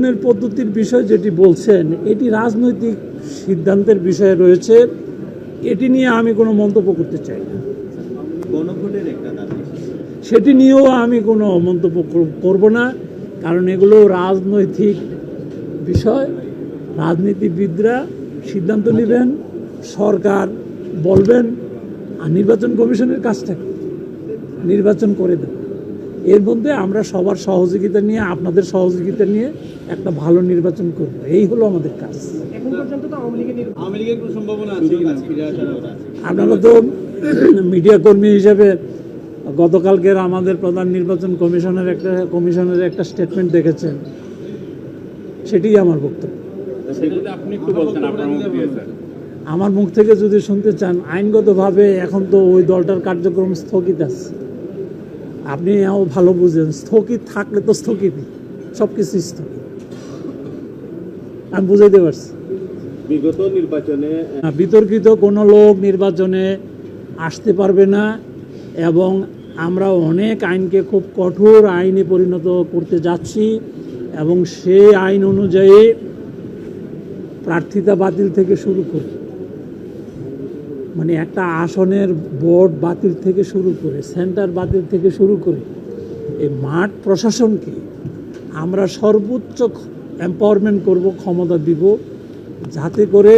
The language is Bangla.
নির্বাচনের পদ্ধতির বিষয় যেটি বলছেন এটি রাজনৈতিক সিদ্ধান্তের বিষয়ে রয়েছে। এটি নিয়ে আমি কোনো মন্তব্য করতে চাই না। সেটি নিয়েও আমি কোনো মন্তব্য কর- করব না কারণ এগুলো রাজনৈতিক বিষয়। রাজনীতিবিদরা সিদ্ধান্ত নেবেন সরকার বলবেন আর নির্বাচন কমিশনের কাজটা? নির্বাচন করে দেবে এর মধ্যে আমরা সবার সহযোগিতা নিয়ে আপনাদের সহযোগিতা নিয়ে একটা ভালো নির্বাচন করব। এই হলো আমাদের কাজ। আপনারা তো মিডিয়া কর্মী হিসেবে গতকালকের আমাদের প্রধান নির্বাচন কমিশনের একটা কমিশনের একটা স্টেটমেন্ট দেখেছেন। সেটি আমার বক্তব্য। আপনি একটু বলছেন আপনার মুখ দিয়ে স্যার। আমার মুখ থেকে যদি শুনতে চান আইনগতভাবে এখন তো ওই দলটার কার্যক্রম স্থগিত আছে। আপনি এও ভালো বুঝেন স্থগিত থাকলে তো স্থগিতই সব কিছু স্থগিত। আমি বুঝাইতে পারছি। বিগত নির্বাচনে না, বিতর্কিত কোনো লোক নির্বাচনে আসতে পারবে না এবং আমরা অনেক আইনকে খুব কঠোর আইনে পরিণত করতে যাচ্ছি এবং সেই আইন অনুযায়ী প্রার্থিতা বাতিল থেকে শুরু করে মানে একটা আসনের বোর্ড বাতিল থেকে শুরু করে সেন্টার বাতিল থেকে শুরু করে এই মাঠ প্রশাসনকে আমরা সর্বোচ্চ এম্পাওয়ারমেন্ট করব ক্ষমতা দিব যাতে করে